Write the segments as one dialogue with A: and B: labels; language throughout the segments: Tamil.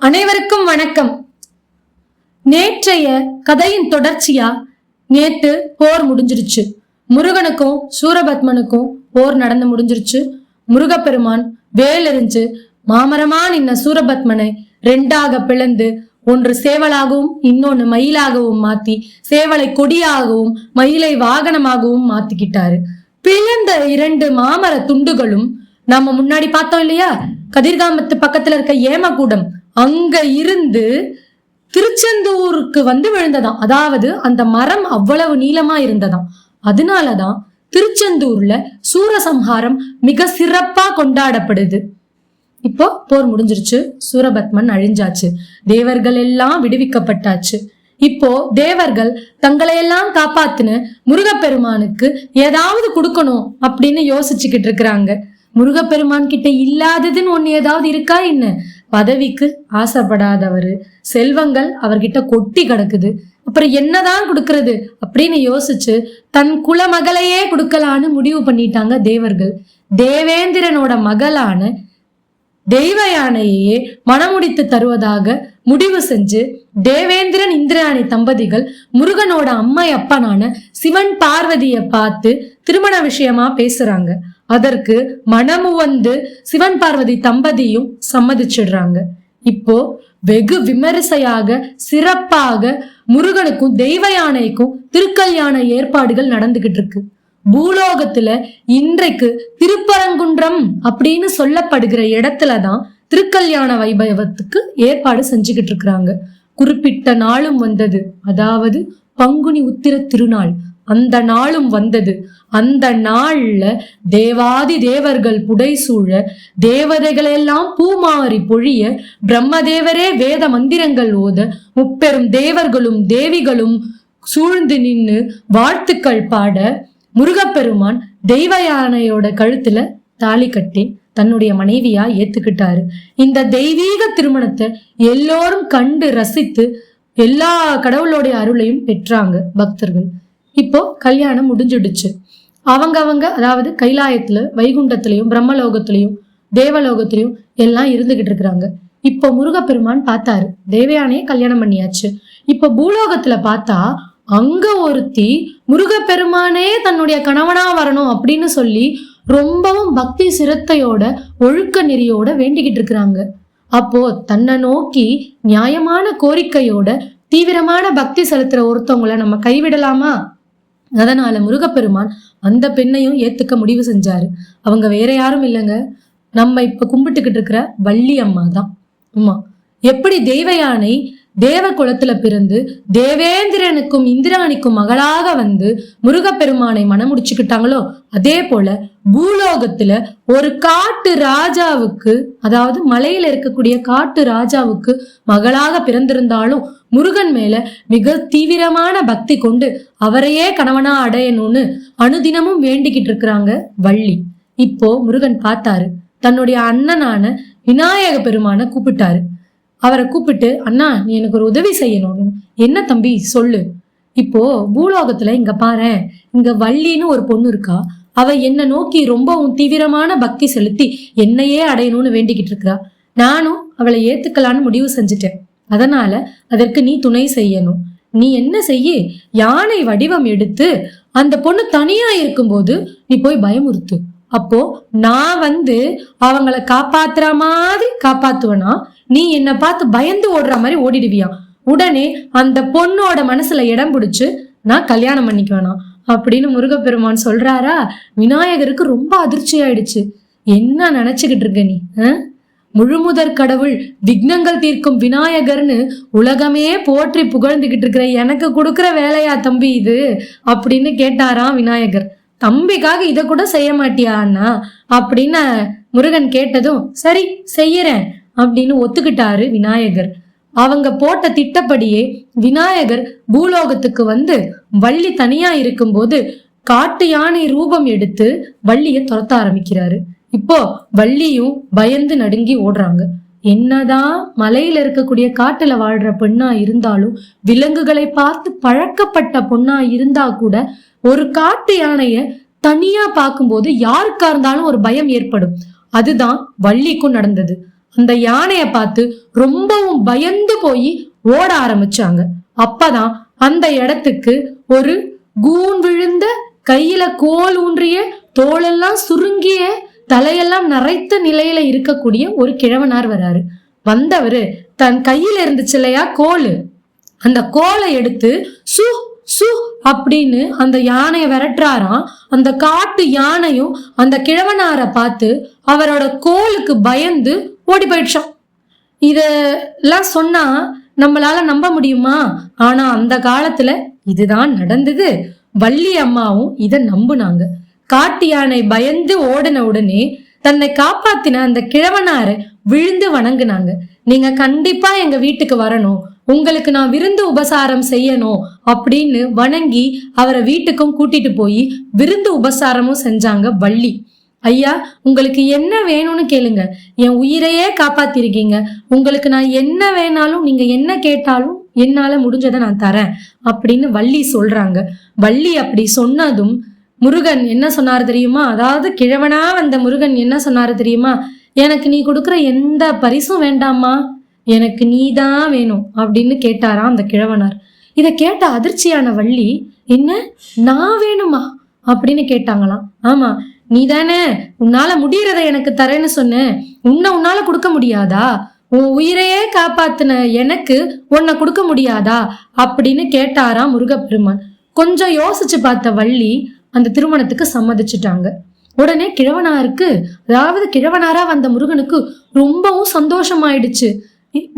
A: அனைவருக்கும் வணக்கம். நேற்றைய கதையின் தொடர்ச்சியா? நேத்து போர் முடிஞ்சிருச்சு. முருகனுக்கும் சூரபத்மனுக்கும் போர் நடந்து முடிஞ்சிருச்சு. முருகப்பெருமான் வேலெறிஞ்சு மாமரமா நின்ன சூரபத்மனை ரெண்டாக பிளந்து ஒன்று சேவலாகவும் இன்னொன்னு மயிலாகவும் மாத்தி சேவலை கொடியாகவும் மயிலை வாகனமாகவும் மாத்திக்கிட்டாரு. பிளந்த இரண்டு மாமர துண்டுகளும் நம்ம முன்னாடி பார்த்தோம் இல்லையா? கதிர்காமத்து பக்கத்துல இருக்க ஏமகூடம் அங்க இருந்து திருச்செந்தூருக்கு வந்து விழுந்ததாம். அதாவது அந்த மரம் அவ்வளவு நீளமா இருந்ததாம். அதனாலதான் திருச்செந்தூர்ல சூரசம்ஹாரம் மிக சிறப்பா கொண்டாடப்படுது. இப்போ போர் முடிஞ்சிருச்சு. சூரபத்மன் அழிஞ்சாச்சு. தேவர்கள் எல்லாம் விடுவிக்கப்பட்டாச்சு. இப்போ தேவர்கள் தங்களை எல்லாம் காப்பாத்துன முருகப்பெருமானுக்கு ஏதாவது கொடுக்கணும் அப்படின்னு யோசிச்சுக்கிட்டு இருக்கிறாங்க. முருகப்பெருமான் கிட்ட இல்லாததுன்னு ஒன்னு ஏதாவது இருக்கா என்ன? பதவிக்கு ஆசைப்படாதவரு. செல்வங்கள் அவர்கிட்ட கொட்டி கிடக்குது. அப்புறம் என்னதான் கொடுக்கறது? அப்படின்னு யோசிச்சு தன் குலமகளையே கொடுக்கலான்னு முடிவு பண்ணிட்டாங்க தேவர்கள். தேவேந்திரனோட மகளான தெய்வ யானையையே மணமுடித்து தருவதாக முடிவு செஞ்சு தேவேந்திரன் இந்திராணி தம்பதிகள் முருகனோட அம்மை அப்பனான சிவன் பார்வதியை பார்த்து திருமண விஷயமா பேசுறாங்க. அதற்கு மனமு வந்து சிவன் பார்வதி தம்பதியும் சம்மதிச்சிடுறாங்க. இப்போ வெகு விமரிசையாக சிறப்பாக முருகனுக்கும் தெய்வ யானைக்கும் திருக்கல்யாண ஏற்பாடுகள் நடந்துகிட்டு இருக்கு. பூலோகத்துல இன்றைக்கு திருப்பரங்குன்றம் அப்படின்னு சொல்லப்படுகிற இடத்துலதான் திருக்கல்யாண வைபவத்துக்கு ஏற்பாடு செஞ்சுக்கிட்டு இருக்கிறாங்க. குறிப்பிட்ட நாளும் வந்தது. அதாவது பங்குனி உத்திர திருநாள். அந்த நாளும் வந்தது. அந்த நாள்ல தேவாதி தேவர்கள் புடைசூழ சூழ எல்லாம் பூமாரி பொழிய பிரம்மதேவரே வேத மந்திரங்கள் ஓத முப்பெரும் தேவர்களும் தேவிகளும் சூழ்ந்து நின்னு வாழ்த்துக்கள் பாட முருகப்பெருமான் தெய்வ யானையோட கழுத்துல தாலி கட்டி தன்னுடைய மனைவியா ஏத்துக்கிட்டாரு. இந்த தெய்வீக திருமணத்தை எல்லோரும் கண்டு ரசித்து எல்லா கடவுளோடைய அருளையும் பெற்றாங்க பக்தர்கள். இப்போ கல்யாணம் முடிஞ்சிடுச்சு. அவங்க அவங்க அதாவது கைலாயத்துல வைகுண்டத்திலையும் பிரம்மலோகத்திலையும் தேவலோகத்திலையும் எல்லாம் இருந்துகிட்டு இருக்கிறாங்க. இப்போ முருகப்பெருமான் பார்த்தாரு. தேவயானையே கல்யாணம் பண்ணியாச்சு. இப்போ பூலோகத்துல பார்த்தா அங்க ஒருத்தி முருகப்பெருமானே தன்னுடைய கணவனா வரணும் அப்படின்னு சொல்லி ரொம்பவும் பக்தி சிரத்தையோட ஒழுக்க நெறியோட வேண்டிக்கிட்டு இருக்கிறாங்க. அப்போ தன்னை நோக்கி நியாயமான கோரிக்கையோட தீவிரமான பக்தி செலுத்துற ஒருத்தவங்களை நம்ம கைவிடலாமா? அதனால முருகப்பெருமான் அந்த பெண்ணையும் ஏத்துக்க முடிவு செஞ்சாரு. அவங்க வேற யாரும் இல்லைங்க. நம்ம இப்ப கும்பிட்டுக்கிட்டு இருக்கிற வள்ளி அம்மா தான் ஆமா எப்படி தெய்வ யானை தேவ குலத்துல பிறந்து தேவேந்திரனுக்கும் இந்திராணிக்கும் மகளாக வந்து முருகப்பெருமானை மணமுடிச்சுக்கிட்டாங்களோ? அதே போல பூலோகத்துல ஒரு காட்டு ராஜாவுக்கு அதாவது மலையில இருக்கக்கூடிய காட்டு ராஜாவுக்கு மகளாக பிறந்திருந்தாலும் முருகன் மேல மிக தீவிரமான பக்தி கொண்டு அவரையே கணவனா அடையணும்னு அனுதினமும் வேண்டிக்கிட்டு இருக்கிறாங்க வள்ளி. இப்போ முருகன் பார்த்தாரு. தன்னுடைய அண்ணனான விநாயக பெருமான கூப்பிட்டாரு. அவரை கூப்பிட்டு அண்ணா நீ எனக்கு ஒரு உதவி செய்யணும்னு. என்ன தம்பி? சொல்லு. இப்போ பூலோகத்துல இங்க பாரேன். இங்க வள்ளின்னு ஒரு பொண்ணு இருக்கா. அவ என்னை நோக்கி ரொம்பவும் தீவிரமான பக்தி செலுத்தி என்னையே அடையணும்னு வேண்டிக்கிட்டு இருக்கா. நானும் அவளை ஏத்துக்கலான்னு முடிவு செஞ்சுட்டேன். அதனால அதற்கு நீ துணை செய்யணும். நீ என்ன செய்ய? யானை வடிவம் எடுத்து அந்த பொண்ணு தனியா இருக்கும்போது நீ போய் பயமுறுத்து. அப்போ நான் வந்து அவங்கள காப்பாத்துற மாதிரி காப்பாத்துவேனா? நீ என்னை பார்த்து பயந்து ஓடுற மாதிரி ஓடிடுவியா? உடனே அந்த பொண்ணோட மனசுல இடம் பிடிச்சு நான் கல்யாணம் பண்ணிக்க வேணாம் அப்படின்னு முருகப்பெருமான் சொல்றாரா? விநாயகருக்கு ரொம்ப அதிர்ச்சி ஆயிடுச்சு. என்ன நினைச்சுக்கிட்டு இருக்க நீ ஆ? முழுமுதற் கடவுள் விக்னங்கள் தீர்க்கும் விநாயகர்னு உலகமே போற்றி புகழ்ந்துகிட்டு இருக்கிற எனக்கு கொடுக்குற வேலையா தம்பி இது? அப்படின்னு கேட்டாராம் விநாயகர். தம்பிக்காக இதை கூட செய்ய மாட்டியா அண்ணா? அப்படின்னு முருகன் கேட்டதும் சரி செய்யறேன். அப்படின்னு ஒத்துக்கிட்டாரு விநாயகர். அவங்க போட்ட திட்டப்படியே விநாயகர் பூலோகத்துக்கு வந்து வள்ளி தனியா இருக்கும்போது காட்டு யானை ரூபம் எடுத்து வள்ளிய துரத்த ஆரம்பிக்கிறாரு. இப்போ வள்ளியும் பயந்து நடுங்கி ஓடுறாங்க. என்னதான் மலையில இருக்கக்கூடிய காட்டுல வாழ்ற பெண்ணா இருந்தாலும் விலங்குகளை பார்த்து பழக்கப்பட்ட பொண்ணா இருந்தா கூட ஒரு காட்டு யானைய தனியா பார்க்கும்போது யாருக்கா இருந்தாலும் ஒரு பயம் ஏற்படும். அதுதான் வள்ளிக்கும் நடந்தது. அந்த யானைய பார்த்து ரொம்பவும் பயந்து போய் ஓட ஆரம்பிச்சாங்க. அப்பதான் அந்த இடத்துக்கு ஒரு கூன் விழுந்த கையில கோல் ஊன்றிய தோளெல்லாம் சுருங்கிய தலையெல்லாம் நரைத்த நிலையில இருக்கக்கூடிய ஒரு கிழவனார் வராரு. வந்தவரு தன் கையில இருந்துச்சு இல்லையா கோல்? அந்த கோலை எடுத்து சு சு அப்படின்னு அந்த யானையை விரட்டுறாராம். அந்த காட்டு யானையும் அந்த கிழவனாரை பார்த்து அவரோட கோலுக்கு பயந்து ஓடி போயிடுச்சான் இதெல்லாம் சொன்னா நம்மளால நம்ப முடியுமா? ஆனா அந்த காலத்துல இதுதான் நடந்தது. வள்ளி அம்மாவும் இதை நம்புனாங்க. காட்டு யானை பயந்து ஓடின உடனே தன்னை காப்பாத்தின அந்த கிழவனாரை விழுந்து வணங்குனாங்க. நீங்க கண்டிப்பா எங்க வீட்டுக்கு வரணும். உங்களுக்கு நான் விருந்து உபசாரம் செய்யணும் அப்படின்னு வணங்கி அவரை வீட்டுக்கும் கூட்டிட்டு போய் விருந்து உபசாரமும் செஞ்சாங்க வள்ளி. ஐயா உங்களுக்கு என்ன வேணும்னு கேளுங்க. என் உயிரையே காப்பாத்திருக்கீங்க. உங்களுக்கு நான் என்ன வேணாலும் நீங்க என்ன கேட்டாலும் என்னால முடிஞ்சதை நான் தரேன் அப்படின்னு வள்ளி சொல்றாங்க. வள்ளி அப்படி சொன்னதும் முருகன் என்ன சொன்னாரு தெரியுமா? அதாவது கிழவனா வந்த முருகன் என்ன சொன்னாரு தெரியுமா? எனக்கு நீ கொடுக்குற எந்த பரிசும் வேண்டாமா எனக்கு நீ தான் வேணும் அப்படின்னு கேட்டாராம் அந்த கிழவனார். இதை கேட்ட அதிர்ச்சியான வள்ளி என்ன? நான் வேணுமா? அப்படின்னு கேட்டாங்களாம். ஆமா நீ தானே உன்னால முடியறத எனக்கு தரேன்னு சொன்ன. உன்னை உன்னால கொடுக்க முடியாதா? உன் உயிரையே காப்பாத்தின எனக்கு உன்னை கொடுக்க முடியாதா? அப்படின்னு கேட்டாராம் முருகப்பெருமான். கொஞ்சம் யோசிச்சு பார்த்த வள்ளி அந்த திருமணத்துக்கு சம்மதிச்சுட்டாங்க. உடனே கிழவனாருக்கு அதாவது கிழவனாரா வந்த முருகனுக்கு ரொம்பவும் சந்தோஷமாயிடுச்சு.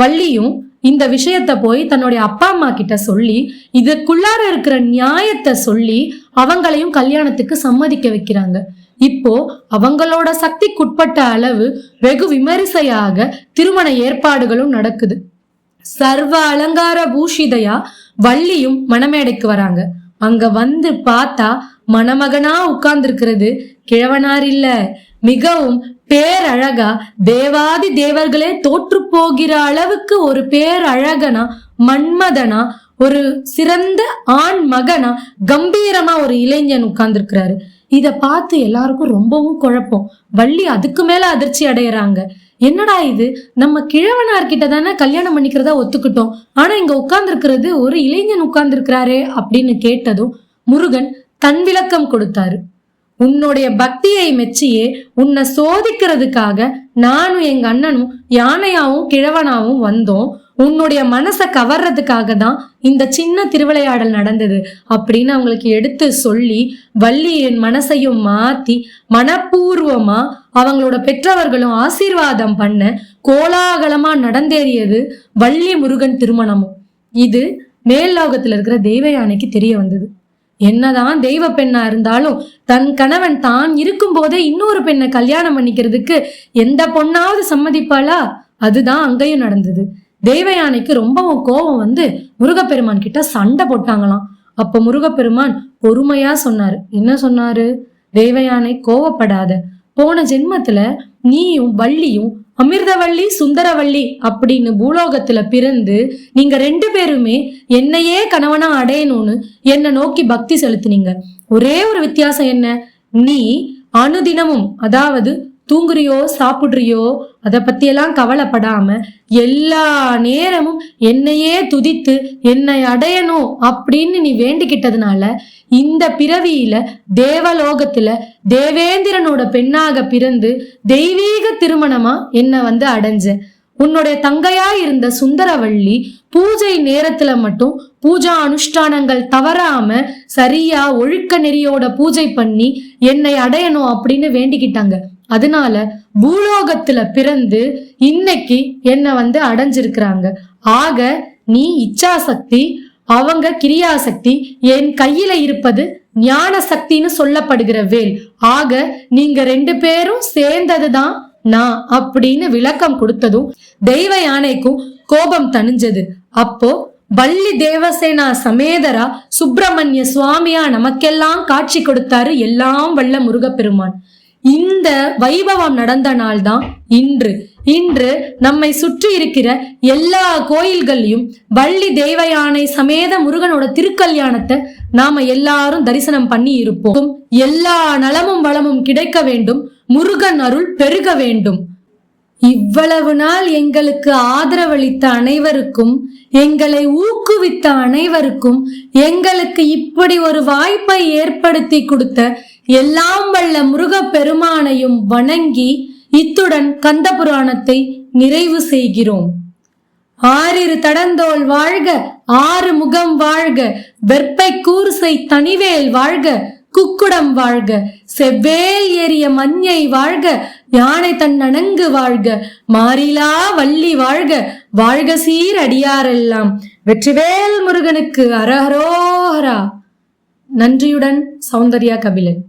A: வள்ளியும் இந்த விஷயத்த போய் தன்னுடைய அப்பா அம்மா கிட்ட சொல்லி இதுக்குள்ளார இருக்கிற நியாயத்தை சொல்லி அவங்களையும் கல்யாணத்துக்கு சம்மதிக்க வைக்கிறாங்க. இப்போ அவங்களோட சக்திக்குட்பட்ட அளவு வெகு விமரிசையாக திருமண ஏற்பாடுகளும் நடக்குது. சர்வ அலங்கார பூஷிதையா வள்ளியும் மணமேடைக்கு வராங்க. அங்க வந்து பார்த்தா மணமகனா உட்கார்ந்திருக்கிறது கிழவனார் இல்ல மிகவும் பேரழகா? தேவாதி தேவர்களே தோற்று போகிற அளவுக்கு ஒரு பேரழகனா? மன்மதனா? ஒரு சிறந்த ஆண் மகனா? கம்பீரமா ஒரு இளைஞன் உட்கார்ந்துருக்கிறாரு. இத பார்த்து எல்லாருக்கும் ரொம்பவும் குழப்பம். வள்ளி அதுக்கு மேல அதிர்ச்சி அடையறாங்க. என்னடா இது? நம்ம கிழவனார்கிட்ட தானே கல்யாணம் பண்ணிக்கிறதா ஒத்துக்கிட்டோம். ஆனா இங்க உட்கார்ந்துருக்கிறது ஒரு இளைஞன் உட்கார்ந்துருக்கிறாரே அப்படின்னு கேட்டதும் முருகன் தன் விளக்கம் கொடுத்தாரு. உன்னுடைய பக்தியை மெச்சியே உன்னை சோதிக்கிறதுக்காக நானும் எங்க அண்ணனும் யானையாவும் கிழவனாவும் வந்தோம். உன்னுடைய மனசை கவர்றதுக்காக தான் இந்த சின்ன திருவிளையாடல் நடந்தது அப்படின்னு அவங்களுக்கு எடுத்து சொல்லி வள்ளி என் மனசையும் மாத்தி மனப்பூர்வமா அவங்களோட பெற்றவர்களும் ஆசீர்வாதம் பண்ண கோலாகலமா நடந்தேறியது வள்ளி முருகன் திருமணமும். இது மேல்லோகத்துல இருக்கிற தெய்வயானைக்கு தெரிய வந்தது. என்னதான் தெய்வ பெண்ணா இருந்தாலும் தன் கணவன் தான் இருக்கும் போதே இன்னொரு பெண்ணை கல்யாணம் பண்ணிக்கிறதுக்கு எந்த பொண்ணாவது சம்மதிப்பாளா? அதுதான் அங்கேயும் நடந்தது. தெய்வ யானைக்கு ரொம்பவும் கோபம் வந்து முருகப்பெருமான் கிட்ட சண்டை போட்டாங்களாம். அப்ப முருகப்பெருமான் பொறுமையா சொன்னாரு. என்ன சொன்னாரு? தேவயானை கோவப்படாத. போன ஜென்மத்துல நீயும் வள்ளியும் அமிர்தவள்ளி சுந்தரவள்ளி அப்படின்னு பூலோகத்துல பிறந்து நீங்க ரெண்டு பேருமே என்னையே கணவனா அடையணும்னு என்னை நோக்கி பக்தி செலுத்துனீங்க. ஒரே ஒரு வித்தியாசம் என்ன? நீ அனுதினமும் அதாவது தூங்குறியோ சாப்பிட்றியோ அதை பற்றியெல்லாம் கவலைப்படாம எல்லா நேரமும் என்னையே துதித்து என்னை அடையணும் அப்படின்னு நீ வேண்டிக்கிட்டதுனால இந்த பிறவியில தேவலோகத்துல தேவேந்திரனோட பெண்ணாக பிறந்து தெய்வீக திருமணமா என்னை வந்து அடைஞ்ச? உன்னுடைய தங்கையா இருந்த சுந்தரவள்ளி பூஜை நேரத்துல மட்டும் பூஜா அனுஷ்டானங்கள் தவறாம சரியா ஒழுக்க நெறியோட பூஜை பண்ணி என்னை அடையணும் அப்படின்னு வேண்டிக்கிட்டாங்க. அதனால பூலோகத்துல பிறந்து இன்னைக்கு என்ன வந்து அடைஞ்சிருக்கிறாங்க. ஆக நீ இச்சாசக்தி அவங்க கிரியாசக்தி என் கையில இருப்பது ஞான சக்தின்னு சொல்லப்படுகிற வேல். ஆக நீங்க ரெண்டு பேரும் சேர்ந்ததுதான் நான் அப்படின்னு விளக்கம் கொடுத்ததும் தெய்வ யானைக்கும் கோபம் தணிஞ்சது. அப்போ வள்ளி தேவசேனா சமேதரா சுப்பிரமணிய சுவாமியா நமக்கெல்லாம் காட்சி கொடுத்தாரு எல்லாம் வல்ல முருகப்பெருமான். இந்த வைபவம் நடந்த நாள் தான் இன்று. இன்று நம்மை சுற்றி இருக்கிற எல்லா கோயில்கள்லயும் வள்ளி தேவயானை சமேத முருகனோட திருக்கல்யாணத்தை நாம எல்லாரும் தரிசனம் பண்ணி இருப்போம். எல்லா நலமும் வளமும் கிடைக்க வேண்டும். முருகன் அருள் பெருக வேண்டும். இவ்வளவு நாள் எங்களுக்கு ஆதரவளித்த அனைவருக்கும் எங்களை ஊக்குவித்த அனைவருக்கும் எங்களுக்கு இப்படி ஒரு வாய்ப்பை ஏற்படுத்தி கொடுத்த எல்லாம் வல்ல முருகப் பெருமானையும் வணங்கி இத்துடன் கந்த புராணத்தை நிறைவு செய்கிறோம். ஆறிரு தடந்தோல் வாழ்க ஆறு முகம் வாழ்க வெற்பை கூர்சை தனிவேல் வாழ்க குக்குடம் வாழ்க செவ்வேல் ஏறிய மஞ்சை வாழ்க யானை தன் அணங்கு வாழ்க மாறிலா வள்ளி வாழ்க வாழ்க சீர் அடியாரெல்லாம். வெற்றிவேல் முருகனுக்கு அரஹரோஹரா. நன்றியுடன் சௌந்தர்யா கபிலன்.